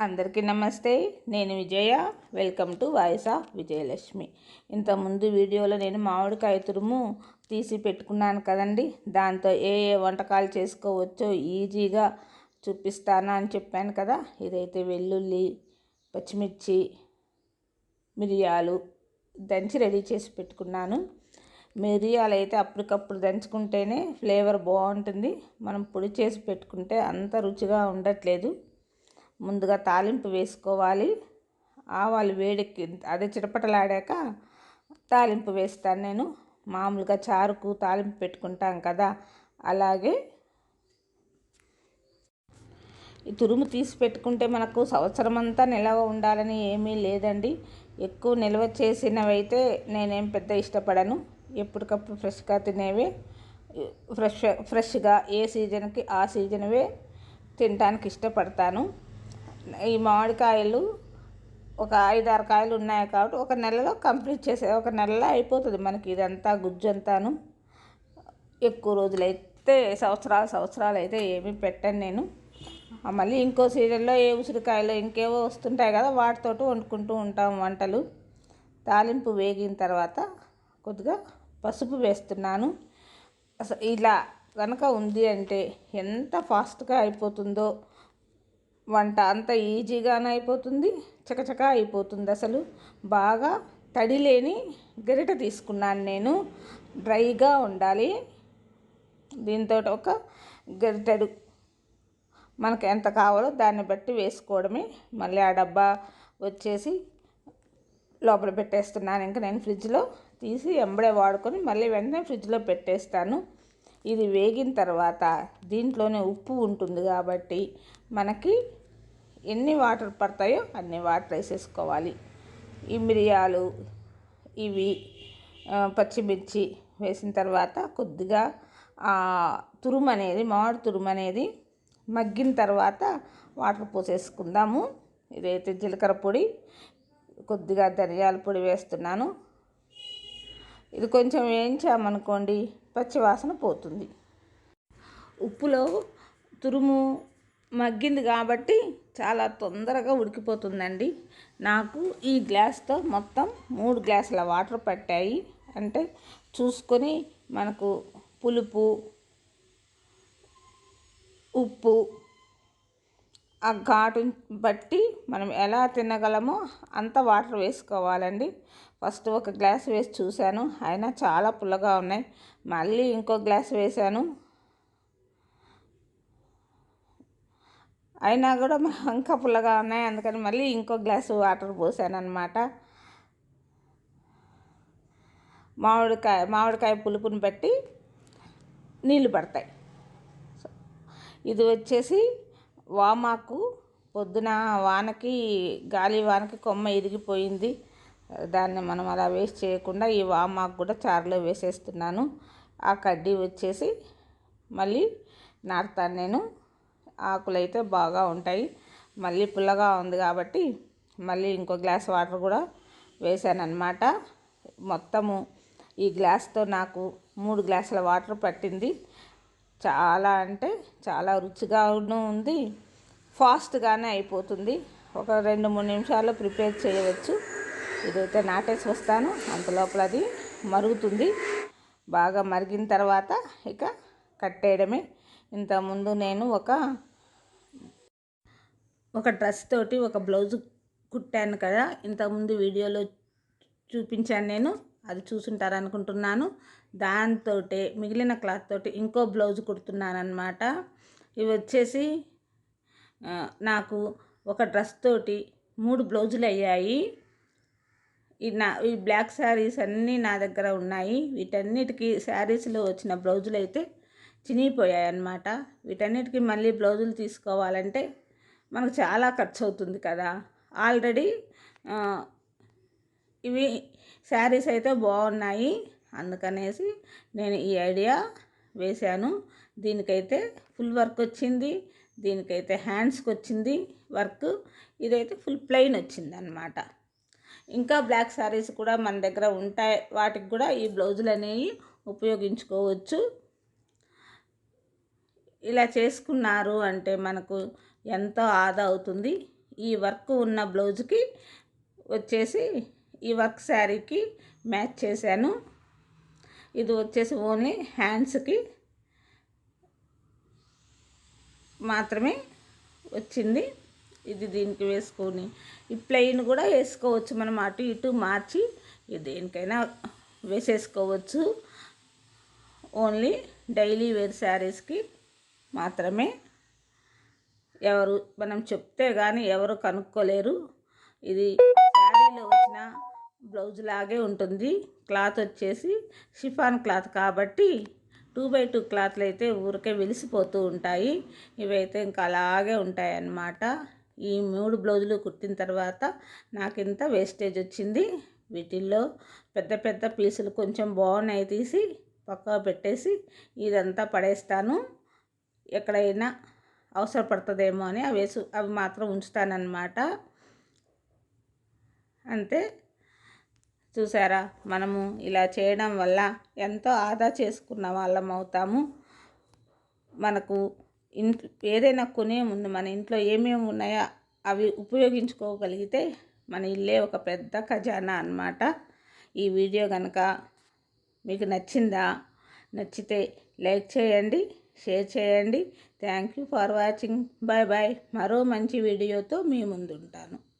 అందరికీ నమస్తే నేను Vijaya. Welcome to voice of Vijayalakshmi. ఇంతకుముందు వీడియోలో నేను మామిడికాయ తురుము తీసి పెట్టుకున్నాను కదండి. దాంతో ఏ ఏ వంటకాలు చేసుకోవచ్చో ఈజీగా చూపిస్తాను అని చెప్పాను కదా. ఇదైతే వెల్లుల్లి పచ్చిమిర్చి మిరియాలు దంచి రెడీ చేసి పెట్టుకున్నాను. మిరియాలు అయితే అప్పటికప్పుడు దంచుకుంటేనే ఫ్లేవర్ బాగుంటుంది. మనం పొడి చేసి పెట్టుకుంటే అంత రుచిగా ఉండట్లేదు. ముందుగా తాలింపు వేసుకోవాలి. ఆవాలు వేడెక్కి అదే చిటపటలాడాక తాలింపు వేస్తాను నేను. మామూలుగా చారుకు తాలింపు పెట్టుకుంటాం కదా అలాగే ఈ తురుము తీసి పెట్టుకుంటే మనకు సంవత్సరం అంతా నిల్వ ఉండాలని ఏమీ లేదండి. ఎక్కువ నిల్వ చేసినవైతే నేనేం పెద్ద ఇష్టపడను. ఎప్పటికప్పుడు ఫ్రెష్గా తినేవే ఫ్రెష్ ఫ్రెష్గా ఏ సీజన్కి ఆ సీజన్వే తినడానికి ఇష్టపడతాను. ఈ మామిడికాయలు ఒక ఐదారు కాయలు ఉన్నాయి కాబట్టి ఒక నెలలో కంప్లీట్ చేసే ఒక నెలలో అయిపోతుంది మనకి ఇదంతా గుజ్జు అంతాను ఎక్కువ రోజులైతే సంవత్సరాలు సంవత్సరాలు అయితే ఏమీ పెట్టను నేను. మళ్ళీ ఇంకో సీజన్లో ఏ ఉసిరికాయలు ఇంకేవో వస్తుంటాయి కదా వాటితోటి వండుకుంటూ ఉంటాం వంటలు. తాలింపు వేగిన తర్వాత కొద్దిగా పసుపు వేస్తున్నాను. అసలు ఇలా కనుక ఉంది అంటే ఎంత ఫాస్ట్గా అయిపోతుందో వంట అంత ఈజీగానే అయిపోతుంది చకచక అయిపోతుంది అసలు. బాగా తడి లేని గరిట తీసుకున్నాను నేను. డ్రైగా ఉండాలి. దీంతో ఒక గరిటెడు మనకు ఎంత కావాలో దాన్ని బట్టి వేసుకోవడమే. మళ్ళీ ఆ డబ్బా వచ్చేసి లోపల పెట్టేస్తున్నాను. ఇంకా నేను ఫ్రిడ్జ్లో తీసి ఎంబడే వాడుకొని మళ్ళీ వెంటనే ఫ్రిడ్జ్లో పెట్టేస్తాను. ఇది వేగిన తర్వాత దీంట్లోనే ఉప్పు ఉంటుంది కాబట్టి మనకి ఎన్ని వాటర్ పడతాయో అన్ని వాటర్ వేసేసుకోవాలి. ఈ మిరియాలు ఇవి పచ్చిమిర్చి వేసిన తర్వాత కొద్దిగా తురుము అనేది మామిడి తురుము అనేది మగ్గిన తర్వాత వాటర్ పోసేసుకుందాము. ఇదైతే జీలకర్ర పొడి కొద్దిగా ధనియాల పొడి వేస్తున్నాను. ఇది కొంచెం వేయించామనుకోండి పచ్చివాసన పోతుంది. ఉప్పులో తురుము మగ్గింది కాబట్టి చాలా తొందరగా ఉడికిపోతుందండి. నాకు ఈ గ్లాస్తో మొత్తం మూడు గ్లాసుల వాటర్ పట్టాయి. అంటే చూసుకొని మనకు పులుపు ఉప్పు ఆ ఘాటుని బట్టి మనం ఎలా తినగలమో అంత వాటర్ వేసుకోవాలండి. ఫస్ట్ ఒక గ్లాస్ వేసి చూశాను. అయినా చాలా పుల్లగా ఉన్నాయి. మళ్ళీ ఇంకో గ్లాస్ వేశాను. అయినా కూడా ఇంకా పుల్లగా ఉన్నాయి. అందుకని మళ్ళీ ఇంకో గ్లాస్ వాటర్ పోసాను అనమాట మామిడికాయ మామిడికాయ పులుపుని బట్టి నీళ్ళు పడతాయి. ఇది వచ్చేసి వామాకు పొద్దున వానకి గాలి వానకి కొమ్మ ఇరిగిపోయింది. దాన్ని మనం అలా వేస్ట్ చేయకుండా ఈ వామాకు కూడా చారులో వేసేస్తున్నాను. ఆ కడ్డీ వచ్చేసి మళ్ళీ నాటుతాను నేను. ఆకులు అయితే బాగా ఉంటాయి. మళ్ళీ పుల్లగా ఉంది కాబట్టి మళ్ళీ ఇంకో గ్లాస్ వాటర్ కూడా వేసాను మొత్తము ఈ గ్లాస్తో నాకు మూడు గ్లాసుల వాటర్ పట్టింది. చాలా అంటే చాలా రుచిగా ఉంది. ఫాస్ట్గానే అయిపోతుంది. ఒక రెండు మూడు నిమిషాల్లో ప్రిపేర్ చేయవచ్చు. ఇదైతే నాటేసి వస్తాను. అంత లోపల అది మరుగుతుంది. బాగా మరిగిన తర్వాత ఇక కట్టేయడమే ఇంతకుముందు నేను ఒక ఒక డ్రెస్ తోటి ఒక బ్లౌజ్ కుట్టాను కదా. ఇంతకుముందు వీడియోలో చూపించాను నేను. అది చూసుంటారు అనుకుంటున్నాను దాంతో మిగిలిన క్లాత్ తోటి ఇంకో బ్లౌజ్ కుడుతున్నాను అనమాట ఇవి వచ్చేసి నాకు ఒక డ్రెస్ తోటి మూడు బ్లౌజులు అయ్యాయి. ఈ నా ఈ బ్లాక్ శారీస్ అన్నీ నా దగ్గర ఉన్నాయి. వీటన్నిటికీ శారీస్లో వచ్చిన బ్లౌజులు అయితే చినిగిపోయాయి అన్నమాట వీటన్నిటికీ మళ్ళీ బ్లౌజులు తీసుకోవాలంటే మనకు చాలా ఖర్చు అవుతుంది కదా. ఆల్రెడీ ఇవి శారీస్ అయితే బాగున్నాయి. అందుకనేసి నేను ఈ ఐడియా వేశాను. దీనికైతే ఫుల్ వర్క్ వచ్చింది. దీనికైతే హ్యాండ్స్కి వచ్చింది వర్క్. ఇదైతే ఫుల్ ప్లెయిన్ వచ్చింది అనమాట ఇంకా బ్లాక్ శారీస్ కూడా మన దగ్గర ఉంటాయి. వాటికి కూడా ఈ బ్లౌజులు అనేవి ఉపయోగించుకోవచ్చు. ఇలా చేసుకున్నారు అంటే మనకు ఎంతో ఆదా అవుతుంది. ఈ వర్క్ ఉన్న బ్లౌజ్కి వచ్చేసి ఈ వర్క్ శారీకి మ్యాచ్ చేశాను. ఇది వచ్చేసి ఓన్లీ హ్యాండ్స్కి మాత్రమే వచ్చింది. ఇది దీనికి వేసుకొని ఈ ప్లెయిన్ కూడా వేసుకోవచ్చు. మనం అటు ఇటు మార్చి దేనికైనా వేసేసుకోవచ్చు. ఓన్లీ డైలీ వేర్ శారీస్కి మాత్రమే. ఎవరు మనం చెప్తే కానీ ఎవరు కనుక్కోలేరు. ఇది శారీలో వచ్చిన బ్లౌజ్ లాగే ఉంటుంది. క్లాత్ వచ్చేసి షిఫాన్ క్లాత్ కాబట్టి టూ బై టూ క్లాత్లు అయితే ఊరికే వెలిసిపోతూ ఉంటాయి. ఇవైతే ఇంకా అలాగే ఉంటాయి అన్నమాట ఈ మూడు బ్లౌజులు కుట్టిన తర్వాత నాకు ఇంత వేస్టేజ్ వచ్చింది. వీటిల్లో పెద్ద పెద్ద పీసులు కొంచెం బాగున్నాయి తీసి పక్క పెట్టేసి ఇదంతా పడేస్తాను. ఎక్కడైనా అవసరపడుతుందేమో అని అవి వేసు అవి మాత్రం ఉంచుతానన్నమాట. అంతే. చూసారా? మనము ఇలా చేయడం వల్ల ఎంతో ఆదా చేసుకున్న వాళ్ళం అవుతాము. మనకు ఇంట్లో ఏదైనా కొనే ముందు మన ఇంట్లో ఏమేమి ఉన్నాయో అవి ఉపయోగించుకోగలిగితే మన ఇల్లే ఒక పెద్ద ఖజానా అన్నమాట. ఈ వీడియో కనుక మీకు నచ్చిందా? నచ్చితే లైక్ చేయండి షేర్ చేయండి. Thank you for watching. Bye bye మరో మంచి వీడియోతో మీ ముందుంటాను.